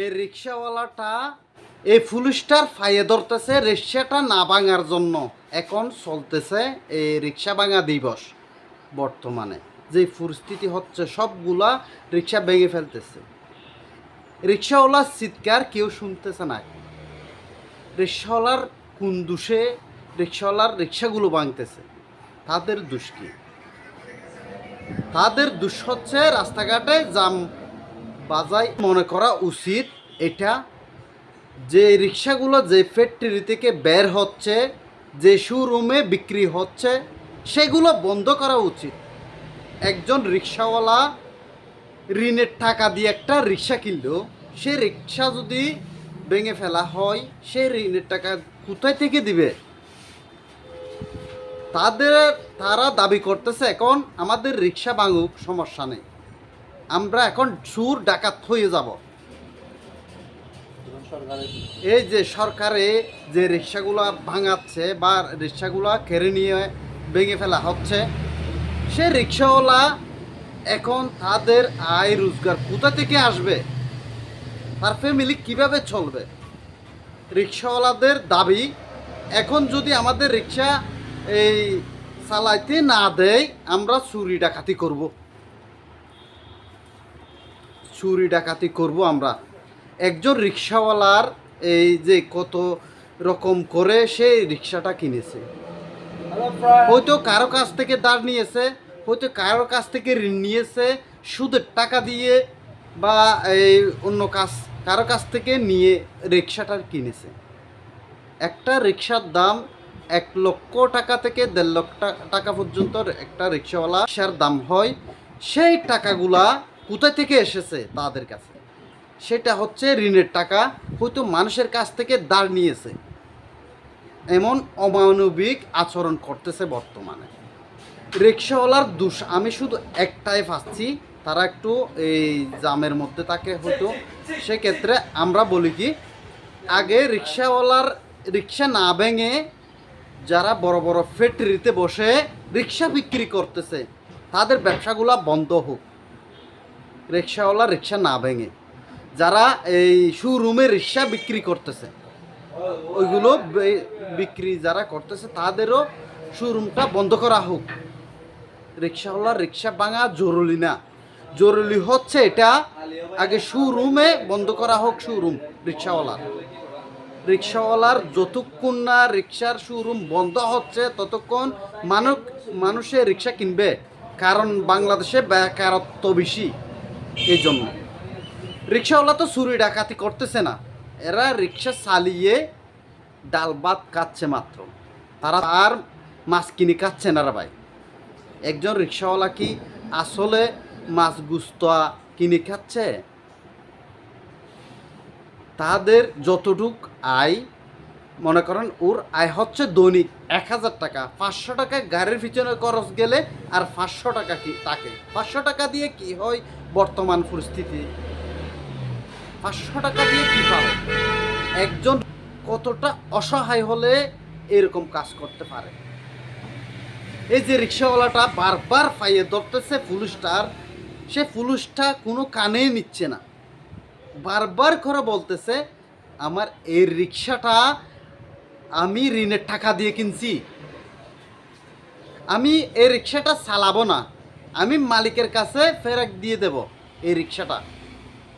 এই রিক্সাওয়ালাটা এই পুলিশটার ফাইয়ে ধরতেছে, রিক্সাটা না ভাঙার জন্য। এখন চলতেছে এই রিক্সা ভাঙা দিবস বর্তমানে। যে পরিস্থিতি হচ্ছে, সবগুলা রিক্সা ভেঙে ফেলতেছে। রিক্সাওয়ালার চিৎকার কেউ শুনতেছে না। রিক্সাওয়ালার কোন দোষে রিক্সাওয়ালার রিক্সাগুলো ভাঙতেছে। তাদের দোষ কি? তাদের দোষ হচ্ছে রাস্তাঘাটে জাম বাজাই মনে করা উচিত এটা যে রিক্সাগুলো যে ফ্যাক্টরি থেকে বের হচ্ছে, যে শোরুমে বিক্রি হচ্ছে, সেগুলো বন্ধ করা উচিত। একজন রিক্সাওয়ালা ঋণের টাকা দিয়ে একটা রিক্সা কিনলো, সে রিক্সা যদি ভেঙে ফেলা হয়, সে ঋণের টাকা কোথায় থেকে দিবে? তাদের, তারা দাবি করতেছে এখন আমাদের রিক্সা ভাঙুক, সমস্যা নেই। আমরা এখন সুর ডাকাত হয়ে যাব। এই যে সরকারে যে রিক্সাগুলা ভাঙাচ্ছে বা রিক্সাগুলা কেড়ে নিয়ে ভেঙে ফেলা হচ্ছে, সে রিক্সাওয়ালা এখন তাদের আয় রোজগার কোথা থেকে আসবে? তার ফ্যামিলি কীভাবে চলবে? রিক্সাওয়ালাদের দাবি, এখন যদি আমাদের রিক্সা এই চালাইতে না দেয় আমরা চুরি ডাকাতি করব। চুরি ডাকাতি করব আমরা। একজন রিক্সাওয়ালার এই যে কত রকম করে সে রিক্সাটা কিনেছে। হয়তো কারও কাছ থেকে দাঁড় নিয়েছে, হয়তো কারও কাছ থেকে ঋণ নিয়েছে, সুদের টাকা দিয়ে বা এই অন্য কাজ কারও কাছ থেকে নিয়ে রিক্সাটা কিনেছে। একটা রিক্সার দাম এক লক্ষ টাকা থেকে দেড় লক্ষ টাকা পর্যন্ত একটা রিক্সাওয়ালা রিক্সার দাম হয়। সেই টাকাগুলা কোথায় থেকে এসেছে তাদের কাছে? সেটা হচ্ছে ঋণের টাকা, হয়তো মানুষের কাছ থেকে দাঁড় নিয়েছে। এমন অমানবিক আচরণ করতেছে বর্তমানে। রিক্সাওয়ালার দোষ, আমি শুধু একটাই পাচ্ছি তারা একটু এই জামের মধ্যে থাকে হয়তো। সেক্ষেত্রে আমরা বলি কি, আগে রিক্সাওয়ালার রিক্সা না ভেঙে যারা বড় বড় ফ্যাক্টরিতে বসে রিক্সা বিক্রি করতেছে, তাদের ব্যবসাগুলা বন্ধ হোক। রিক্সাওয়ালা রিক্সা না ভেঙে। যারা এই শোরুমে রিক্সা বিক্রি করতেছে, ওইগুলো বিক্রি যারা করতেছে, তাদেরও শোরুমটা বন্ধ করা হোক। রিক্সাওয়ালা রিক্সা ভাঙা জরুরি না। জরুরি হচ্ছে এটা আগে শোরুমে বন্ধ করা হোক শোরুম রিক্সাওয়ালার। রিক্সাওয়ালার যতক্ষণ না রিক্সার শোরুম বন্ধ হচ্ছে ততক্ষণ মানুষ মানুষে রিক্সা কিনবে, কারণ বাংলাদেশে বেকারত্ব বেশি এই জন্য রিক্সাওয়ালা তো চুরি ডাকাতি করতেছে না, এরা রিক্সা চালিয়ে ডাল ভাত খাচ্ছে মাত্র। তারা আর মাছ কিনে খাচ্ছে না ভাই। একজন রিক্সাওয়ালা কি আসলে মাছ গুস্তা কিনে খাচ্ছে? তাদের যতটুক আয় মনে করেন ওর আয় হচ্ছে দৈনিক এক হাজার টাকা। পাঁচশো টাকা গাড়ির পিছনে খরচ গেলে আর পাঁচশো টাকা কি তাকে? পাঁচশো টাকা দিয়ে কি হয় বর্তমান পরিস্থিতি? পাঁচশো টাকা দিয়ে কি পাবে? একজন কতটা অসহায় হলে এরকম কাজ করতে পারে? এই যে রিক্সাওয়ালাটা বারবার পাইয়ে ধরতেছে পুলিশটার, সে পুলিশটা কোনো কানেই নিচ্ছে না। বারবার করে বলতেছে আমার এই রিক্সাটা আমি ঋণের টাকা দিয়ে কিনছি। আমি এই রিক্সাটা চালাবো না। আমি মালিকের কাছে ফেরাক দিয়ে দেব এই রিক্সাটা।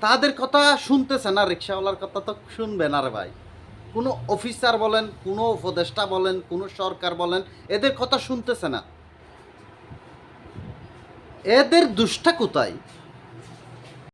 তাদের কথা শুনতেছে না, রিক্সাওয়ালার কথা তো শুনবে না রে ভাই। কোনো অফিসার বলেন, কোনো উপদেষ্টা বলেন, কোনো সরকার বলেন, এদের কথা শুনতেছে না। এদের দুষ্টা কোথায়?